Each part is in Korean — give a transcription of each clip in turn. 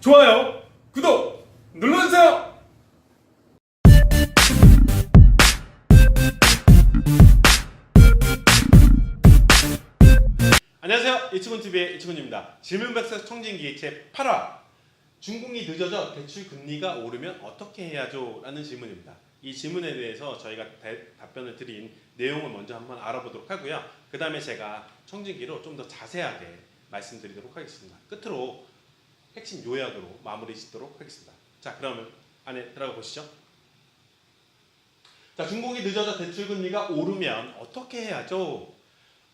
좋아요, 구독 눌러주세요. 안녕하세요. 이치곤TV의 이치곤입니다. 질문백서 청진기 제 8화 중공이 늦어져 대출 금리가 오르면 어떻게 해야죠? 라는 질문입니다. 이 질문에 대해서 저희가 대- 답변을 드린 내용을 먼저 한번 알아보도록 하고요. 그 다음에 제가 청진기로 좀 더 자세하게 말씀드리도록 하겠습니다. 끝으로 핵심 요약으로 마무리 짓도록 하겠습니다. 자, 그러면 안에 들어가 보시죠. 자, 중공이 늦어져 대출 금리가 오르면 어떻게 해야죠?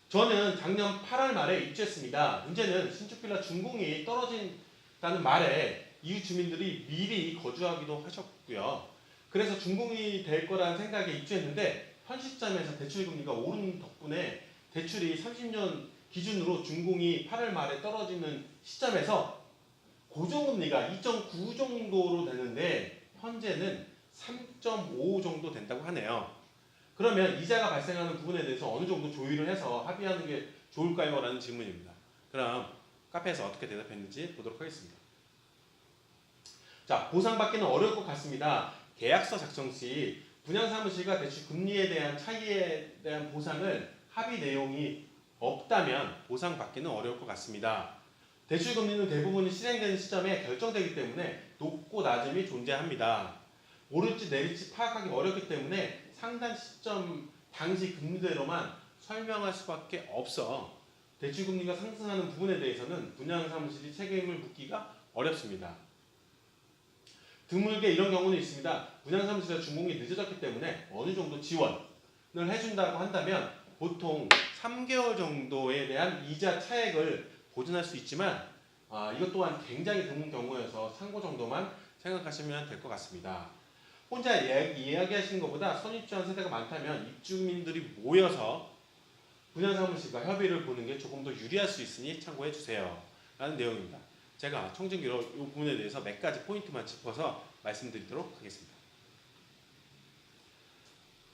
저는 작년 8월 말에 입주했습니다. 문제는 신축빌라 준공이 떨어진다는 말에 이웃 주민들이 미리 거주하기도 하셨고요. 그래서 준공이 될 거라는 생각에 입주했는데 현 시점에서 대출 금리가 오른 덕분에 대출이 30년 기준으로 준공이 8월 말에 떨어지는 시점에서 고정금리가 2.9 정도로 되는데 현재는 3.5 정도 된다고 하네요. 그러면 이자가 발생하는 부분에 대해서 어느 정도 조율을 해서 합의하는 게 좋을까요? 라는 질문입니다. 그럼 카페에서 어떻게 대답했는지 보도록 하겠습니다. 자, 보상받기는 어려울 것 같습니다. 계약서 작성 시 분양사무실과 대출 금리에 대한 차이에 대한 보상을 합의 내용이 없다면 보상받기는 어려울 것 같습니다. 대출 금리는 대부분 실행되는 시점에 결정되기 때문에 높고 낮음이 존재합니다. 오를지 내릴지 파악하기 어렵기 때문에 상단 시점 당시 금리대로만 설명할 수밖에 없어 대출 금리가 상승하는 부분에 대해서는 분양 사무실이 책임을 묻기가 어렵습니다. 드물게 이런 경우는 있습니다. 분양 사무실과 준공이 늦어졌기 때문에 어느 정도 지원을 해준다고 한다면 보통 3개월 정도에 대한 이자 차액을 보존할 수 있지만 아, 이것 또한 굉장히 드문 경우여서 상고 정도만 생각하시면 될 것 같습니다. 혼자 예- 이야기하시는 것보다 선입주한 세대가 많다면 입주민들이 모여서 분양사무실과 협의를 보는 게 조금 더 유리할 수 있으니 참고해 주세요. 라는 내용입니다. 제가 청진기로 이 부분에 대해서 몇 가지 포인트만 짚어서 말씀드리도록 하겠습니다.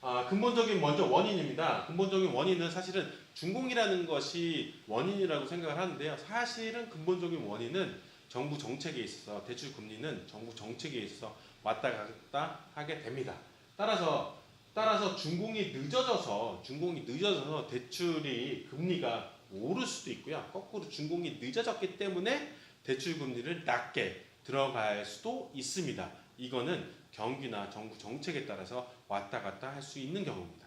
아, 근본적인 먼저 원인입니다. 근본적인 원인은 사실은 준공이라는 것이 원인이라고 생각을 하는데요. 사실은 근본적인 원인은 정부 정책에 있어서 대출 금리는 정부 정책에 있어서 왔다 갔다 하게 됩니다. 따라서 따라서 준공이 늦어져서 준공이 늦어져서 대출이 금리가 오를 수도 있고요. 거꾸로 준공이 늦어졌기 때문에 대출 금리를 낮게 들어갈 수도 있습니다. 이거는 경기나 정부 정책에 따라서 왔다 갔다 할 수 있는 경우입니다.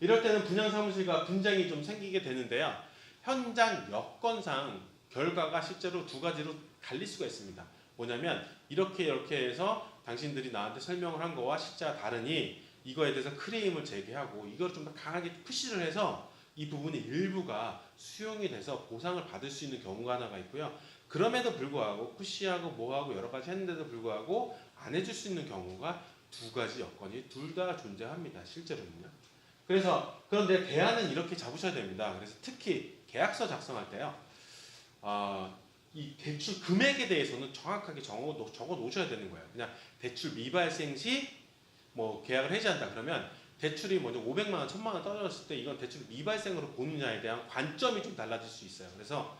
이럴 때는 분양 사무실과 분쟁이 좀 생기게 되는데요. 현장 여건상 결과가 실제로 두 가지로 갈릴 수가 있습니다. 뭐냐면 이렇게 이렇게 해서 당신들이 나한테 설명을 한 거와 실제와 다르니 이거에 대해서 크레임을 제기하고 이걸 좀 더 강하게 푸시를 해서 이 부분의 일부가 수용이 돼서 보상을 받을 수 있는 경우가 하나가 있고요. 그럼에도 불구하고 푸시하고 뭐하고 여러 가지 했는데도 불구하고 안 해줄 수 있는 경우가 두 가지 여건이 둘 다 존재합니다. 실제로는요. 그래서 그런데 대안은 이렇게 잡으셔야 됩니다. 그래서 특히 계약서 작성할 때요. 아, 이 대출 금액에 대해서는 정확하게 적어, 놓- 적어 놓으셔야 되는 거예요. 그냥 대출 미발생 시 뭐 계약을 해지한다 그러면 대출이 먼저 500만 원, 1000만 원 떨어졌을 때 이건 대출 미발생으로 보느냐에 대한 관점이 좀 달라질 수 있어요. 그래서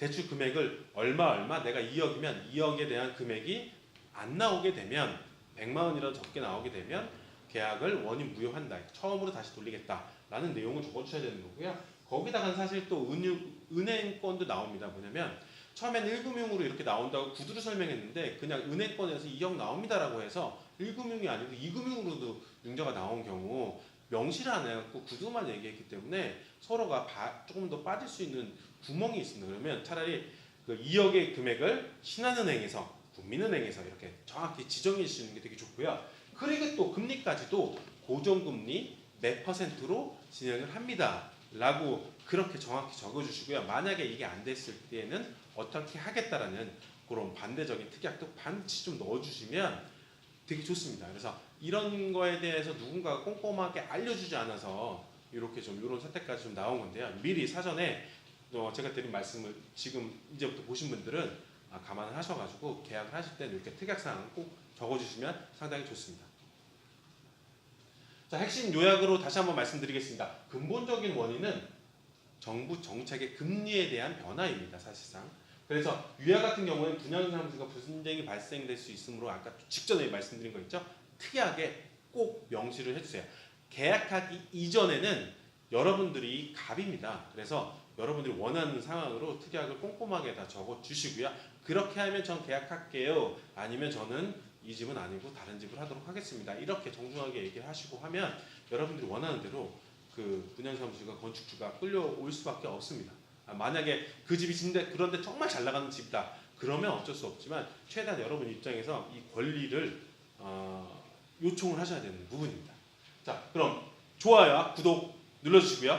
대출 금액을 얼마 얼마 내가 2억이면 2억에 대한 금액이 안 나오게 되면 100만 원이라도 적게 나오게 되면 계약을 원인 무효한다. 처음으로 다시 돌리겠다라는 내용을 적어주셔야 되는 거고요. 거기다가 사실 또 은, 은행권도 나옵니다. 뭐냐면 처음에는 1금융으로 이렇게 나온다고 구두로 설명했는데 그냥 은행권에서 2억 나옵니다라고 해서 1금융이 아니고 2금융으로도 융자가 나온 경우 명시를 안 해갖고 구두만 얘기했기 때문에 서로가 바- 조금 더 빠질 수 있는 구멍이 있습니다. 그러면 차라리 그 2억의 금액을 신한은행에서 국민은행에서 이렇게 정확히 지정해 주시는 게 되게 좋고요. 그리고 또 금리까지도 고정금리 몇 퍼센트로 진행을 합니다. 라고 그렇게 정확히 적어주시고요. 만약에 이게 안 됐을 때에는 어떻게 하겠다라는 그런 반대적인 특약도 반드시 좀 넣어주시면 되게 좋습니다. 그래서 이런 거에 대해서 누군가가 꼼꼼하게 알려주지 않아서 이렇게 좀 이런 선택까지 좀 나온 건데요. 미리 사전에 어, 제가 드린 말씀을 지금 이제부터 보신 분들은 아, 감안을 하셔가지고 계약을 하실 때는 이렇게 특약사항 꼭 적어주시면 상당히 좋습니다. 자, 핵심 요약으로 다시 한번 말씀드리겠습니다. 근본적인 원인은 정부 정책의 금리에 대한 변화입니다. 사실상 그래서 위와 같은 경우에는 분양사무소가 분쟁이 발생될 수 있으므로 아까 직전에 말씀드린 거 있죠. 특이하게 꼭 명시를 해주세요. 계약하기 이전에는 여러분들이 갑입니다. 그래서 여러분들이 원하는 상황으로 특약을 꼼꼼하게 다 적어 주시고요. 그렇게 하면 전 계약할게요. 아니면 저는 이 집은 아니고 다른 집을 하도록 하겠습니다. 이렇게 정중하게 얘기를 하시고 하면 여러분들이 원하는 대로 그 분양사무소가 건축주가 끌려올 수밖에 없습니다. 아, 만약에 그 집이 진데 그런데 정말 잘 나가는 집이다. 그러면 어쩔 수 없지만 최대한 여러분 입장에서 이 권리를 어, 요청을 하셔야 되는 부분입니다. 자, 그럼 좋아요와 구독 눌러주시고요.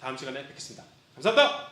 다음 시간에 뵙겠습니다. 감사합니다.